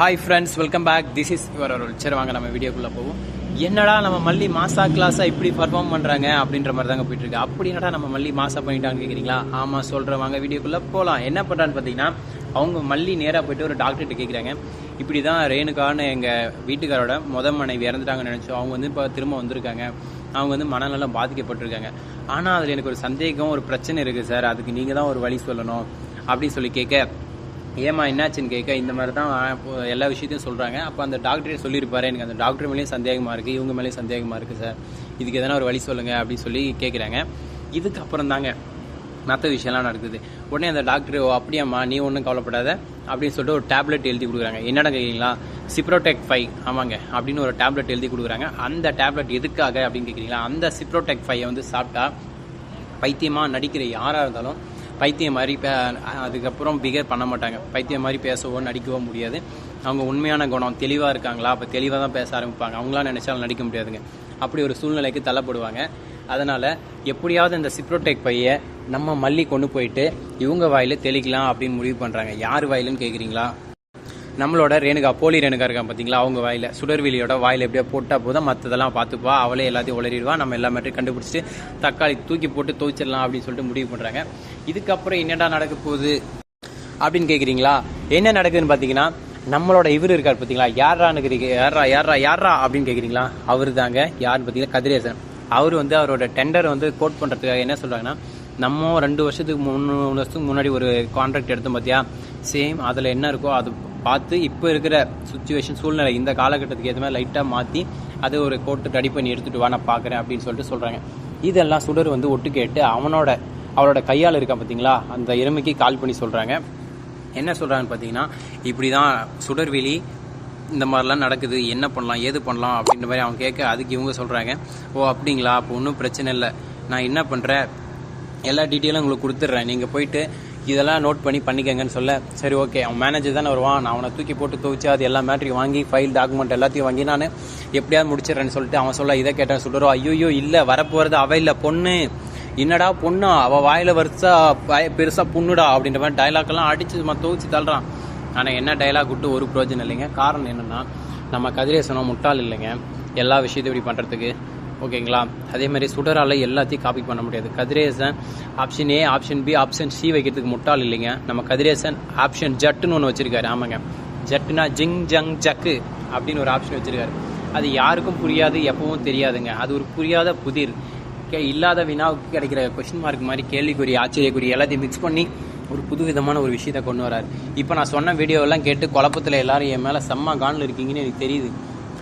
Hi friends welcome back this is your Arul சரி வாங்க நம்ம வீடியோக்குள்ளே போவோம். என்னடா நம்ம மல்லி மாசா கிளாஸாக இப்படி பர்ஃபார்ம் பண்ணுறாங்க அப்படின்ற மாதிரி தாங்க போயிட்டு இருக்கு. அப்படி என்னடா நம்ம மல்லி மாசா பண்ணிட்டான்னு கேட்குறீங்களா ஆமாம் சொல்கிறேன் வாங்க வீடியோக்குள்ளே போகலாம் என்ன பண்ணுறான்னு பார்த்தீங்கன்னா அவங்க மல்லி நேராக போயிட்டு ஒரு டாக்டர்கிட்ட கேட்குறாங்க இப்படி தான் ரேணுகான்னு எங்கள் வீட்டுக்காரோட முத மனைவி இறந்துட்டாங்கன்னு நினச்சோம். அவங்க வந்து இப்போ திரும்ப வந்திருக்காங்க. அவங்க வந்து மனநலம் பாதிக்கப்பட்டிருக்காங்க. ஆனால் அதில் எனக்கு ஒரு சந்தேகம் ஒரு பிரச்சனை இருக்குது சார். அதுக்கு நீங்கள் தான் ஒரு வழி சொல்லணும் அப்படின்னு சொல்லி கேட்க ஏமா என்னாச்சுன்னு கேட்க இந்த மாதிரி தான் எல்லா விஷயத்தையும் சொல்கிறாங்க அப்போ அந்த டாக்டரே சொல்லியிருப்பாரு எனக்கு அந்த டாக்டர் மேலேயும் சந்தேகமாக இருக்குது இவங்க மேலேயும் சந்தேகமாக இருக்குது சார். இதுக்கு எதனா ஒரு வழி சொல்லுங்கள் அப்படின்னு சொல்லி கேட்குறாங்க இதுக்கப்புறம் தாங்க மற்ற விஷயம்லாம் நடக்குது. உடனே அந்த டாக்டர் ஓ அப்படியாம்மா நீ ஒன்றும் கவலைப்படாத அப்படின்னு சொல்லிட்டு ஒரு டேப்லெட் எழுதி கொடுக்குறாங்க. என்னடா கேட்குறீங்களா சிப்ரோடெக் ஃபைவ் ஆமாங்க அப்படின்னு ஒரு டேப்லெட் எழுதி கொடுக்குறாங்க. அந்த டேப்லெட் எதுக்காக அப்படின்னு கேட்குறீங்களா அந்த சிப்ரோடெக் ஃபைவை வந்து சாப்பிட்டா பைத்தியமாக நடிக்கிற யாராக இருந்தாலும் பைத்தியம் மாதிரி பே அதுக்கப்புறம் பிகேவ் பண்ண மாட்டாங்க. பைத்தியம் மாதிரி பேசவோ நடிக்கவோ முடியாது. அவங்க உண்மையான குணம் தெளிவாக இருக்காங்களா? அப்போ தெளிவாக தான் பேச ஆரம்பிப்பாங்க. அவங்களாம் நினச்சாலும் நடிக்க முடியாதுங்க. அப்படி ஒரு சூழ்நிலைக்கு தள்ளப்படுவாங்க. அதனால் எப்படியாவது இந்த சிப்ரோடெக் பையை நம்ம மல்லி கொண்டு போயிட்டு இவங்க வாயில் தெளிக்கலாம் அப்படின்னு முடிவு பண்ணுறாங்க யார் வாயிலுன்னு கேட்குறீங்களா நம்மளோட ரேணுகா போலி ரேணுகா இருக்கா பார்த்தீங்களா அவங்க வாயில சுடர்விலியோட வாயில் எப்படியோ போட்டால் போதும். மற்றதெல்லாம் பார்த்துப்பா அவளே எல்லாத்தையும் உளறிடுவா. நம்ம எல்லா மேட்டையும் கண்டுபிடிச்சிட்டு தக்காளி தூக்கி போட்டு துவைச்சிடலாம் அப்படின்னு சொல்லிட்டு முடிவு பண்ணுறாங்க இதுக்கப்புறம் என்னடா நடக்க போகுது? அப்படின்னு கேட்குறீங்களா என்ன நடக்குதுன்னு பார்த்தீங்கன்னா நம்மளோட இவர் இருக்கார் பார்த்தீங்களா யாரான்னு யாரா யாரா யாரா அப்படின்னு கேட்குறீங்களா அவர் தாங்க யாருன்னு பார்த்தீங்கன்னா கதிரேசன். அவர் வந்து அவரோட டெண்டர் வந்து கோட் பண்ணுறதுக்காக என்ன சொல்கிறாங்கன்னா நம்ம ரெண்டு வருஷத்துக்கு மூணு மூணு வருஷத்துக்கு முன்னாடி ஒரு கான்ட்ராக்ட் எடுத்தோம் பார்த்தியா சேம் அதில் என்ன இருக்கோ அது பார்த்து இப்போ இருக்கிற சுச்சுவேஷன் சூழ்நிலை இந்த காலகட்டத்துக்கு ஏற்ற மாதிரி லைட்டாக மாற்றி அது ஒரு கோட்டு ரெடி பண்ணி எடுத்துகிட்டு வா நான் பார்க்குறேன் அப்படின்னு சொல்லிட்டு சொல்கிறாங்க இதெல்லாம் சுடர் வந்து ஒட்டு கேட்டு அவனோட அவரோட கையால் இருக்கா பார்த்தீங்களா அந்த எருமைக்கு கால் பண்ணி சொல்கிறாங்க என்ன சொல்கிறாங்கன்னு பார்த்தீங்கன்னா இப்படி தான் சுடர்வெளி இந்த மாதிரிலாம் நடக்குது. என்ன பண்ணலாம்? ஏது பண்ணலாம்? அப்படின்ற மாதிரி அவங்க கேட்க அதுக்கு இவங்க சொல்கிறாங்க ஓ அப்படிங்களா? அப்போ ஒன்றும் பிரச்சனை இல்லை. நான் என்ன பண்ணுறேன் எல்லா டீட்டெயிலும் உங்களுக்கு கொடுத்துட்றேன். நீங்கள் போயிட்டு இதெல்லாம் நோட் பண்ணி பண்ணிக்கங்கன்னு சொல்ல சரி ஓகே அவன் மேனேஜர் தானே வருவான் நான் அவனை தூக்கி போட்டு துவைச்சு அது எல்லா மேட்ரியும் வாங்கி ஃபைல் டாக்குமெண்ட் எல்லாத்தையும் வாங்கி நான் எப்படியாவது முடிச்சிடறேன்னு சொல்லிட்டு அவன் சொல்ல இதை கேட்டேன் சொல்லுறோம் ஐயோ இல்லை வரப்போகிறது அவ இல்லை பொண்ணு. என்னடா பொண்ணா? அவள் வாயில் வருஷா பெருசாக பொண்ணுடா அப்படின்ற மாதிரி டைலாக்லாம் அடிச்சு சும்மா துவைச்சு தள்ளுறான். ஆனால் என்ன டைலாக் விட்டு ஒரு பிரயோஜனம் இல்லைங்க. காரணம் என்னென்னா நம்ம கதிரேசனம் முட்டாள் இல்லைங்க. எல்லா விஷயத்தையும் இப்படி பண்ணுறதுக்கு ஓகேங்களா? அதே மாதிரி சுடரால் எல்லாத்தையும் காப்பி பண்ண முடியாது. Kathiresan option A option B option C வைக்கிறதுக்கு முட்டாள் இல்லைங்க. நம்ம கதிரேசன் ஆப்ஷன் ஜட்டுன்னு ஒன்று வச்சிருக்காரு. ஆமாங்க. ஜட்டுனா ஜிங் ஜங் ஜக்கு அப்படின்னு ஒரு ஆப்ஷன் வச்சிருக்காரு. அது யாருக்கும் புரியாது எப்பவும் தெரியாதுங்க. அது ஒரு புரியாத புதிர். கே- இல்லாத வினாவுக்கு கிடைக்கிற கொஸ்டின் மார்க் மாதிரி கேள்விக்குறி ஆச்சரியக்குறி எல்லாத்தையும் மிக்ஸ் பண்ணி ஒரு புது விதமான ஒரு விஷயத்தை கொண்டு வராரு. இப்போ நான் சொன்ன வீடியோவெல்லாம் கேட்டு குழப்பத்தில் எல்லாரும் என் மேலே செம்ம கானில் இருக்கீங்கன்னு எனக்கு தெரியுது.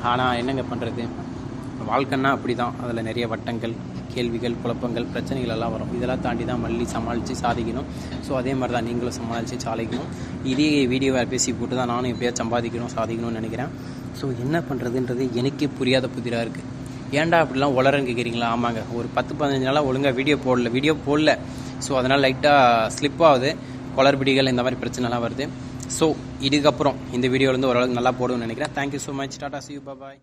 ஆனால் என்னங்க பண்ணுறது வாழ்க்கைன்னா அப்படி தான் அதில் நிறைய வட்டங்கள் கேள்விகள் குழப்பங்கள் பிரச்சனைகள் எல்லாம் வரும். இதெல்லாம் தாண்டி தான் மல்லி சமாளித்து சாதிக்கணும். ஸோ அதே மாதிரி தான் நீங்களும் சமாளித்து சாதிக்கணும். இதே வீடியோவை பேசி போட்டு தான் நானும் எப்படியாவது சம்பாதிக்கணும் சாதிக்கணும்னு நினைக்கிறேன். ஸோ என்ன பண்ணுறதுன்றது எனக்கே புரியாத புதிராக இருக்குது ஏன்டா அப்படிலாம் உளரன்னு கேட்குறீங்களா ஆமாங்க. ஒரு பத்து பதினஞ்சு நாளாக ஒழுங்காக வீடியோ போடல. வீடியோ போடல. ஸோ அதனால் லைட்டாக ஸ்லிப் ஆகுது. குளறுபடிகள் இந்த மாதிரி பிரச்சனைலாம் வருது. ஸோ இதுக்கப்புறம் இந்த வீடியோலேருந்து ஓரளவுக்கு நல்லா போடுவோம்னு நினைக்கிறேன். Thank you so much tata see you bye